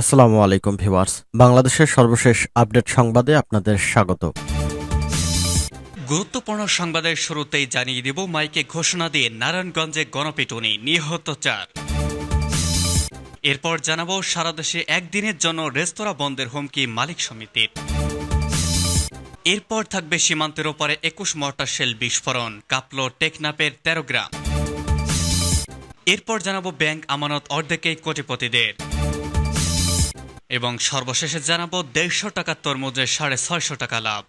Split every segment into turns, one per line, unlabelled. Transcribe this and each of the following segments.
আসসালামু আলাইকুম ভিউয়ার্স। বাংলাদেশের সর্বশেষ আপডেট সংবাদে আপনাদের স্বাগত।
গুরুত্বপূর্ণ সংবাদের শুরুতেই জানিয়ে দিব মাইকে ঘোষণা দিয়ে নারায়ণগঞ্জে গণপিটুনি, নিহত চার। এরপর জানাব সারা দেশে একদিনের জন্য রেস্তোরাঁ বন্ধের হুমকি মালিক সমিতির। এরপর থাকবে সীমান্তের ওপারে একুশ মর্টার শেল বিস্ফোরণ, কাপল টেকনাপের তেরো গ্রাম। এরপর জানাব ব্যাংক আমানত অর্ধেকেই কোটিপতিদের। এবং সর্বশেষে জানাব দেড়শো টাকার তরমুজে সাড়ে ছয়শো টাকা লাভ।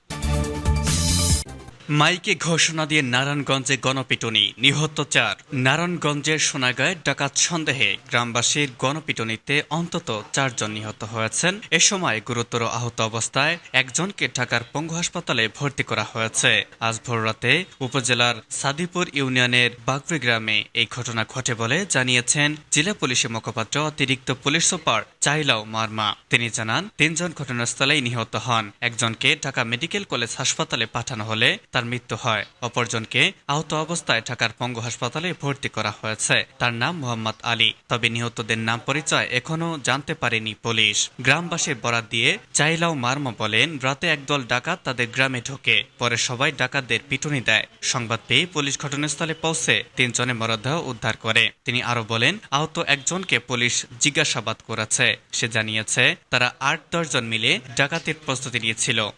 মাইকে ঘোষণা দিয়ে নারায়ণগঞ্জে গণপিটুনি, নিহত চার। নারায়ণগঞ্জের সোনাগাঁয়ের ডাকাত সন্দেহে গ্রামবাসীর গণপিটুনিতে অন্তত চারজন নিহত হয়েছেন। এ সময় গুরুতর আহত অবস্থায় একজনকে ঢাকার পঙ্গু হাসপাতালে ভর্তি করা হয়েছে। আজ ভোররাতে উপজেলার সাদিপুর ইউনিয়নের বাগরি গ্রামে এই ঘটনা ঘটে বলে জানিয়েছেন জেলা পুলিশের মুখপাত্র অতিরিক্ত পুলিশ সুপার চাইলাও মারমা। তিনি জানান, তিনজন ঘটনাস্থলেই নিহত হন। একজনকে ঢাকা মেডিকেল কলেজ হাসপাতালে পাঠানো হলে তার মৃত্যু হয়। অপরজনকে আহত অবস্থায় ঢাকার পঙ্গু হাসপাতালে ভর্তি করা হয়েছে। তার নাম মোহাম্মদ আলী। তবে নিহতদের নাম পরিচয় এখনও জানতে পারেনি পুলিশ। গ্রামবাসীর বরাত দিয়ে চাইলাও মারমা বলেন, রাতে একদল ডাকাত তাদের গ্রামে ঢোকে। পরে সবাই ডাকাতদের পিটুনি দেয়। সংবাদ পেয়ে পুলিশ ঘটনাস্থলে পৌঁছে তিনজনের মরদেহ উদ্ধার করে। তিনি আরও বলেন, আহত একজনকে পুলিশ জিজ্ঞাসাবাদ করেছে। সে জানিয়েছে, তারা আট দশজন মিলে ডাকাতির প্রস্তুতি নিয়েছিল।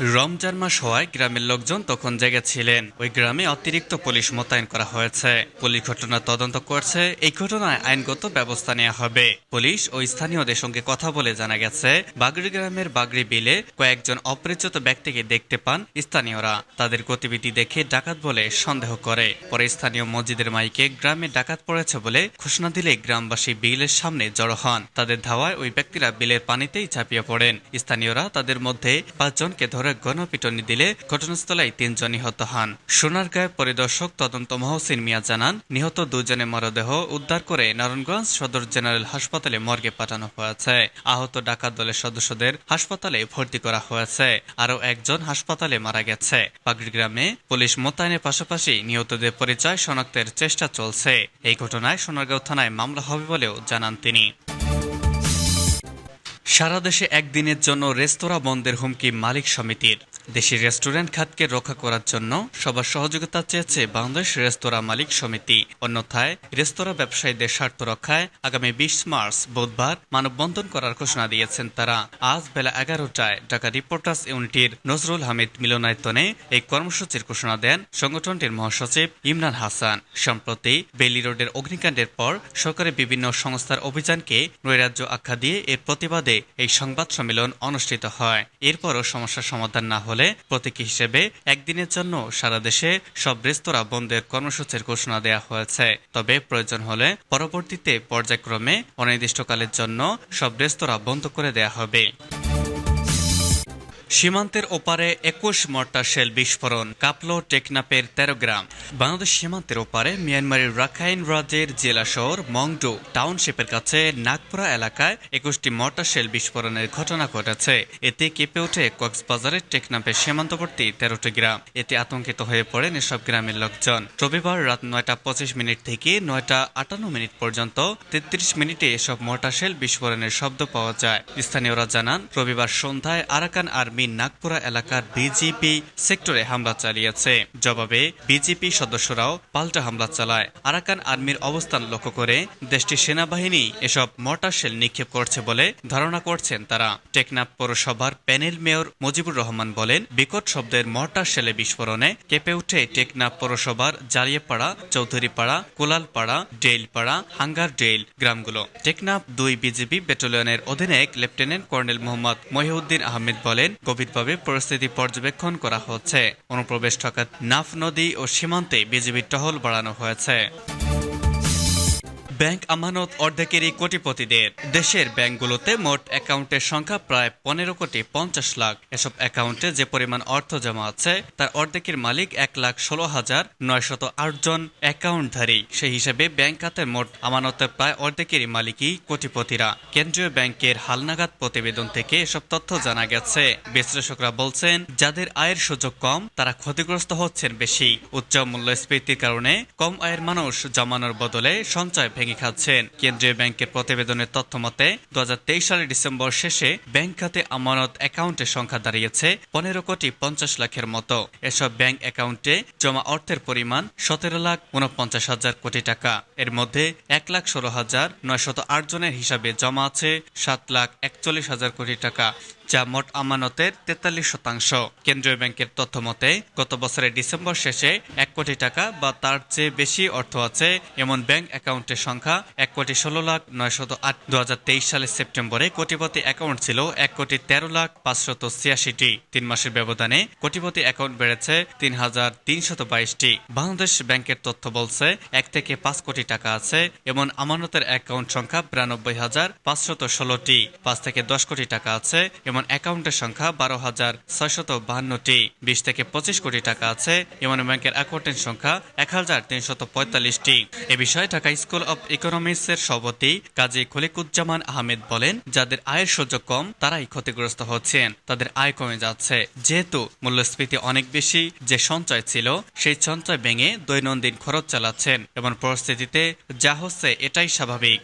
রমজান মাস হওয়ায় গ্রামের লোকজন তখন জেগে ছিলেন ওই গ্রামে অতিরিক্ত পুলিশ মোতায়েন করা হয়েছে। পুলিশ ঘটনা তদন্ত করছে। এই ঘটনায় আইনগত ব্যবস্থা নেওয়া হবে। পুলিশ ও স্থানীয়দের সঙ্গে কথা বলে জানা গেছে বাগড়ি গ্রামের বাগড়ি বিলে কয়েকজন অপরিচিত ব্যক্তিকে দেখতে পান স্থানীয়রা। তাদের গতিবিধি দেখে ডাকাত বলে সন্দেহ করে। পরে স্থানীয় মসজিদের মাইকে গ্রামে ডাকাত পড়েছে বলে ঘোষণা দিলে গ্রামবাসী বিলের সামনে জড়ো হন। তাদের ধাওয়ায় ওই ব্যক্তিরা বিলের পানিতেই ঝাঁপিয়ে পড়েন। স্থানীয়রা তাদের মধ্যে পাঁচজনকে ধরে গণপিটনি দিলে ঘটনাস্থলেই তিনজন নিহত হন। সোনারগাঁয় পরিদর্শক তদন্ত মহসিন মিয়া জানান, নিহত দুজনের মরদেহ উদ্ধার করে নারায়ণগঞ্জ সদর জেনারেল হাসপাতালে মর্গে পাঠানো হয়েছে। আহত ডাকাত দলের সদস্যদের হাসপাতালে ভর্তি করা হয়েছে। আরও একজন হাসপাতালে মারা গেছে। পাগড়ি গ্রামে পুলিশ মোতায়েনের পাশাপাশি নিহতদের পরিচয় শনাক্তের চেষ্টা চলছে। এই ঘটনায় সোনারগাঁও থানায় মামলা হবে বলেও জানান তিনি। সারা দেশে একদিনের জন্য রেস্তোরাঁ বন্ধের হুমকি মালিক সমিতির। দেশের রেস্টুরেন্ট খাতকে রক্ষা করার জন্য সবার সহযোগিতা চেয়েছে বাংলাদেশ রেস্তোরাঁ মালিক সমিতি। অন্যথায়, রেস্তোরাঁ ব্যবসায়ীদের স্বার্থ রক্ষায় আগামী বিশ মার্চ বুধবার মানববন্ধন করার ঘোষণা দিয়েছেন তারা। আজ বেলা এগারোটায় ঢাকা রিপোর্টার্স ইউনিটির নজরুল হামিদ মিলনায়তনে এই কর্মসূচির ঘোষণা দেন সংগঠনটির মহাসচিব ইমরান হাসান। সম্প্রতি বেলি রোডের অগ্নিকাণ্ডের পর সরকারের বিভিন্ন সংস্থার অভিযানকে নৈরাজ্য আখ্যা দিয়ে এর প্রতিবাদে এই সংবাদ সম্মেলন অনুষ্ঠিত হয়। এরপরও সমস্যার সমাধান না হলে প্রতীকী হিসেবে একদিনের জন্য সারা দেশে সব রেস্তোরাঁ বন্ধের কর্মসূচির ঘোষণা দেওয়া হয়েছে। তবে প্রয়োজন হলে পরবর্তীতে পর্যায়ক্রমে অনির্দিষ্টকালের জন্য সব রেস্তোরাঁ বন্ধ করে দেওয়া হবে। সীমান্তের ওপারে একুশ মর্টার শেল বিস্ফোরণ, কাপল টেকনাপের তেরো গ্রাম। বাংলাদেশ সীমান্তের ওপারে মিয়ানমারের রাখাইন রাজ্যের জেলা শহর মংডু টাউনশিপের কাছে নাগপুরা এলাকায় একুশটি মর্টার শেল বিস্ফোরণের ঘটনা ঘটেছে। এতে কেঁপে ওঠে কক্সবাজারের টেকনাপের সীমান্তবর্তী তেরোটি গ্রাম। এতে আতঙ্কিত হয়ে পড়েন এসব গ্রামের লোকজন। রবিবার রাত নয়টা পঁচিশ মিনিট থেকে নয়টা আটান্ন মিনিট পর্যন্ত তেত্রিশ মিনিটে এসব মর্টার শেল বিস্ফোরণের শব্দ পাওয়া যায়। স্থানীয়রা জানান, রবিবার সন্ধ্যায় আরাকান আর্মি নাগপুরা এলাকার বিজেপি সেক্টরে হামলা চালিয়েছে। জবাবে বিজেপি সদস্যরাও পাল্টা হামলা চালায়। আরাকান আর্মির অবস্থান লক্ষ্য করে দেশটির সেনাবাহিনী এসব মর্টার শেল নিক্ষেপ করছে বলে ধারণা করছেন তারা। টেকনাফ পৌরসভার প্যানেল মেয়র মুজিবুর রহমান বলেন, বিকট শব্দের মর্টার শেলে বিস্ফোরণে কেঁপে উঠে টেকনাফ পৌরসভার জালিয়াপাড়া, চৌধুরীপাড়া, কোলালপাড়া, ডেইলপাড়া, হাঙ্গার ডেইল গ্রামগুলো। টেকনাফ দুই বিজেপি ব্যাটালিয়নের অধিনায়ক লেফটেন্যান্ট কর্নেল মোহাম্মদ মহিউদ্দিন আহমেদ বলেন গভীরভাবে পরিস্থিতি পর্যবেক্ষণ করা হচ্ছে। অনুপ্রবেশ ঠকাত নাফ নদী ও সীমান্তে বিজিবির টহল বাড়ানো হয়েছে। ব্যাংক আমানত অর্ধেকেরই কোটিপতিদের। দেশের ব্যাংকগুলোতে মোট অ্যাকাউন্টের সংখ্যা প্রায় পনেরো কোটি পঞ্চাশ লাখ। এসব অ্যাকাউন্টে যে পরিমাণ অর্থ জমা আছে, তার অর্ধেকের মালিক এক লাখ ষোলো হাজার নয়শত আট জন অ্যাকাউন্টধারী। সেই হিসেবে ব্যাংক খাতের মোট আমানতের প্রায় অর্ধেকেরই মালিকই কোটিপতিরা। কেন্দ্রীয় ব্যাংকের হালনাগাদ প্রতিবেদন থেকে এসব তথ্য জানা গেছে। বিশ্লেষকরা বলছেন, যাদের আয়ের সুযোগ কম, তারা ক্ষতিগ্রস্ত হচ্ছেন বেশি। উচ্চ মূল্যস্ফীতির কারণে কম আয়ের মানুষ জমানোর বদলে সঞ্চয় ভেঙে ভেঙে খাচ্ছেন। কেন্দ্রীয় ব্যাংকের প্রতিবেদনের তথ্য মতে দু সালের ডিসেম্বর শেষে ব্যাংক খাতে আমানত অ্যাকাউন্টের সংখ্যা দাঁড়িয়েছে পনেরো কোটি পঞ্চাশ লাখের মতো। এসব ব্যাংক অ্যাকাউন্টে জমা অর্থের পরিমাণ সতেরো লাখ উনপঞ্চাশ হাজার কোটি টাকা। এর মধ্যে এক লাখ ষোলো হাজার নয়শত আট জনের হিসাবে জমা আছে সাত লাখ একচল্লিশ হাজার কোটি টাকা। যা মোট আমানতের তেতাল্লিশ শতাংশ। কেন্দ্রীয় ব্যাংকের তথ্য মতে, গত বছরের ডিসেম্বর শেষে এক কোটি টাকা বা তার চেয়ে বেশি অর্থ আছে এমন ব্যাংক অ্যাকাউন্টের সংখ্যা এক কোটি ষোলো লাখ নয়শত আট দু হাজার তেইশ সালের সেপ্টেম্বরে কোটিপতি অ্যাকাউন্ট ছিল এক কোটি তেরো লাখ পাঁচশত ছিয়াশিটি। তিন মাসের ব্যবধানে কোটিপতি অ্যাকাউন্ট বেড়েছে তিন হাজার তিনশত বাইশটি। বাংলাদেশ ব্যাংকের তথ্য বলছে, এক থেকে পাঁচ কোটি টাকা আছে এমন আমানতের অ্যাকাউন্ট সংখ্যা বিরানব্বই হাজার পাঁচশত ষোলোটি। পাঁচ থেকে দশ কোটি টাকা আছে এমন অ্যাকাউন্টের সংখ্যা বারো হাজার ছয়শত বাহান্নটি। বিশ থেকে পঁচিশ কোটি টাকা আছে। এমন ব্যাংকের অ্যাকাউন্টের সংখ্যা এক হাজার তিনশত পঁয়তাল্লিশটি। এ বিষয়ে ঢাকা স্কুল অব ইকোনমিক্সের সভাপতি কাজী খলিকুজ্জামান আহমেদ বলেন, যাদের আয়ের সুযোগ কম, তারাই ক্ষতিগ্রস্ত হচ্ছেন। তাদের আয় কমে যাচ্ছে। যেহেতু মূল্যস্ফীতি অনেক বেশি, যে সঞ্চয় ছিল, সেই সঞ্চয় ভেঙে দৈনন্দিন খরচ চালাচ্ছেন। এমন পরিস্থিতিতে যা হচ্ছে, এটাই স্বাভাবিক।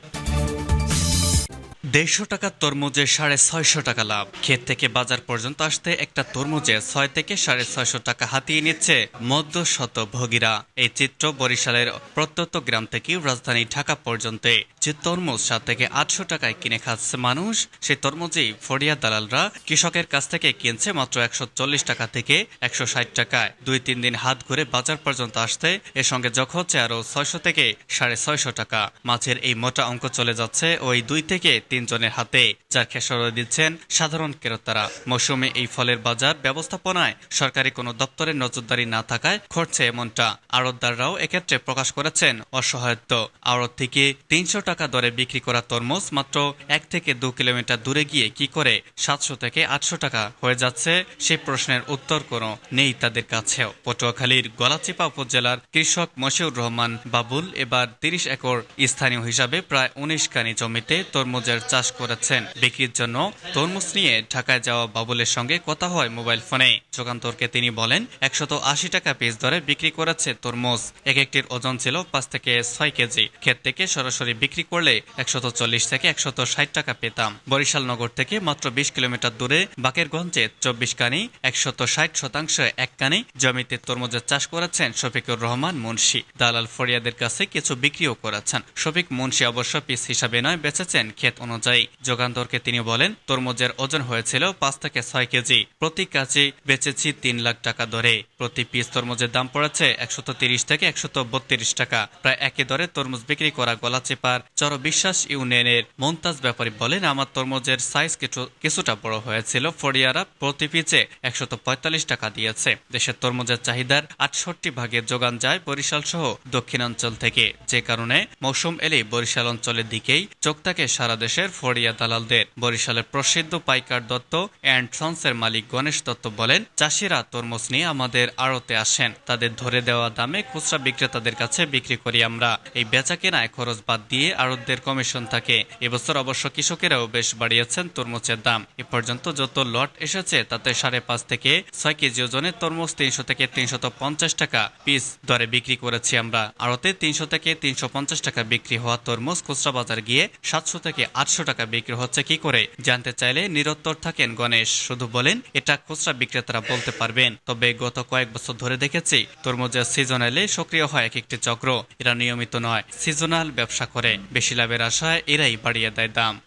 দেড়শো টাকার তরমুজে সাড়ে ছয়শো টাকা লাভ। ক্ষেত থেকে বাজার পর্যন্ত আসতে একটা তরমুজে ছয় থেকে সাড়ে ছয়শো টাকা হাতিয়ে নিচ্ছে মধ্য শতভোগীরা এই চিত্র বরিশালের প্রত্যন্ত গ্রাম থেকে রাজধানী ঢাকা পর্যন্ত। যে তরমুজ সাত থেকে আটশো টাকায় কিনে খাচ্ছে মানুষ সেই তরমুজেই ফড়িয়া দালালরা কৃষকের কাছ থেকে কিনছে মাত্র একশো চল্লিশ টাকা থেকে একশো ষাট টাকায়। দুই তিন দিন হাত ঘুরে বাজার পর্যন্ত আসতে এর সঙ্গে যোগ হচ্ছে আরও ছয়শো থেকে সাড়ে ছয়শো টাকা। মাছের এই মোটা অঙ্ক চলে যাচ্ছে ওই দুই থেকে তিনজনের হাতে যার খেসর দিচ্ছেন সাধারণ ক্রেতারা। মৌসুমে এই ফলের বাজার ব্যবস্থাপনায় সরকারি কোনো দপ্তরের নজরদারি না থাকায় ঘটছে এমনটা। আড়তদাররাও এক্ষেত্রে প্রকাশ করেছেন অসহায়ত্ব। আড়ত থেকে তিনশো টাকা দরে বিক্রি করা তরমুজ মাত্র এক থেকে দু কিলোমিটার দূরে গিয়ে কি করে সাতশো থেকে আটশো টাকা হয়ে যাচ্ছে সেই প্রশ্নের উত্তর কোনো নেই তাদের কাছেও। পটুয়াখালীর গলাচিপা উপজেলার কৃষক মশিউর রহমান বাবুল এবার তিরিশ একর স্থানীয় হিসাবে প্রায় উনিশ কানি জমিতে তরমুজের চাষ করেছেন। বিক্রির জন্য তরমুজ নিয়ে ঢাকায় যাওয়া বাবুলের সঙ্গে কথা হয় মোবাইল ফোনে। যুগান্তরকে তিনি বলেন, একশত টাকা পিস দরে বিক্রি করেছে তরমুজ। এক একটির ওজন ছিল পাঁচ থেকে ছয় কেজি। ক্ষেত থেকে সরাসরি বিক্রি করলে একশত চল্লিশ থেকে একশত ষাট টাকা পেতাম। বরিশাল নগর থেকে মাত্র বিশ কিলোমিটার দূরে বাকেরগঞ্জে চব্বিশ কানি, একশত ষাট শতাংশ এক কানি জমিতে তরমুজের চাষ করেছেন শফিকুর রহমান মুন্সি। দালাল ফরিয়াদের কাছে কিছু বিক্রিও করেছেন। শফিক মুন্সি অবশ্য পিস হিসাবে নয়, বেচেছেন ক্ষেত অনুযায়ী যোগান্তরকে তিনি বলেন, তরমুজের ওজন হয়েছিল পাঁচ থেকে ছয় কেজি। প্রতি কাজে বেচেছি তিন লাখ টাকা দরে। প্রতি পিস তরমুজের দাম পড়েছে একশত তিরিশ থেকে একশত বত্রিশ টাকা। প্রায় একই দরে তরমুজ বিক্রি করা গলাচেপার চর বিশ্বাস ইউনিয়নের মন্তাজ ব্যাপারী বলেন, আমার তরমুজের সাইজ কিছু কিছুটা বড় হয়েছিল, ফড়িয়ারা প্রতি পিচে একশত পঁয়তাল্লিশ টাকা দিয়েছে। দেশের তরমুজের চাহিদার আটষট্টি ভাগের যোগান যায় বরিশাল সহ দক্ষিণাঞ্চল থেকে। যে কারণে মৌসুম এলেই বরিশাল অঞ্চলের দিকেই চোখ থাকে সারা দেশের ফড়িয়া দালালদের। বরিশালের প্রসিদ্ধ পাইকার দত্ত অ্যান্ড সন্সের মালিক গণেশ দত্ত বলেন, চাষিরা তরমুজ নিয়ে আমাদের আড়তে আসেন। তাদের ধরে দেওয়া দামে খুচরা বিক্রেতাদের কাছে বিক্রি করি আমরা। এই বেচা কেনায় খরচ বাদ দিয়ে আড়তদের কমিশন থাকে। এবছর অবশ্য কৃষকেরাও বেশ বাড়িয়েছেন তরমুজের দাম। এ পর্যন্ত যত লট এসেছে, তাতে সাড়ে পাঁচ থেকে ছয় কেজি ওজনের তরমুজ তিনশো থেকে তিনশত পঞ্চাশ টাকা পিস দরে বিক্রি করেছি আমরা। আড়তে তিনশো থেকে তিনশো পঞ্চাশ টাকা বিক্রি হওয়া তরমুজ খুচরা বাজার গিয়ে সাতশো থেকে আটশো টাকা বিক্রি হচ্ছে কি করে? জানতে চাইলে নিরত্তর থাকেন গণেশ। শুধু বলেন, এটা খুচরা বিক্রেতারা বলতে পারবেন। তবে গত কয়েক বছর ধরে দেখেছি তরমুজের সিজন এলে সক্রিয় হয় এক একটি চক্র। এরা নিয়মিত নয়, সিজনাল ব্যবসা করে। বেশি লাভের আশায় এরাই বাড়িয়ে দেয় দাম।